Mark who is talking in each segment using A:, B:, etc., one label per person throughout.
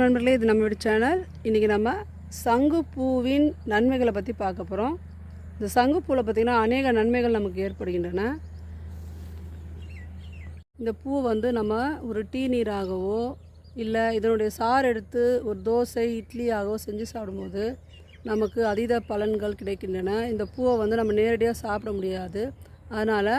A: நண்பர்களே இது நம்மளோட சேனல். இன்றைக்கி நம்ம சங்குப்பூவின் நன்மைகளை பற்றி பார்க்க போகிறோம் இந்த சங்குப்பூவில் பார்த்திங்கன்னா அநேக நன்மைகள் நமக்கு ஏற்படுகின்றன. இந்த பூ வந்து நம்ம ஒரு டீ நீராகவோ இல்லை இதனுடைய சாறு எடுத்து ஒரு தோசை இட்லியாகவோ செஞ்சு சாப்பிடும்போது நமக்கு அதீத பலன்கள் கிடைக்கின்றன. இந்த பூவை வந்து நம்ம நேரடியாக சாப்பிட முடியாது. அதனால்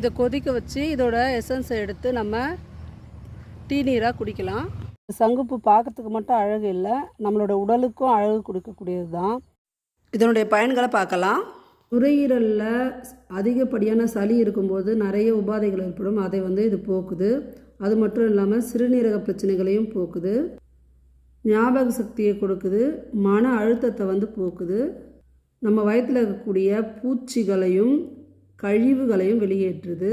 A: இதை கொதிக்க வச்சு இதோட எசன்ஸை எடுத்து நம்ம டீ நீராக குடிக்கலாம். சங்குப்பூ பார்க்கறதுக்கு மட்டும் அழகு இல்லை. நம்மளோட உடலுக்கும் அழகு கொடுக்கக்கூடியது தான். இதனுடைய பயன்களை பார்க்கலாம். நுரையீரலில் அதிகப்படியான சளி இருக்கும்போது நிறைய உபாதைகள் ஏற்படும். அதை வந்து இது போக்குது. அது மட்டும் இல்லாமல் சிறுநீரக பிரச்சனைகளையும் போக்குது. ஞாபக சக்தியை கொடுக்குது. மன அழுத்தத்தை வந்து போக்குது. நம்ம வயிற்றில் இருக்கக்கூடிய பூச்சிகளையும் கழிவுகளையும் வெளியேற்றுது.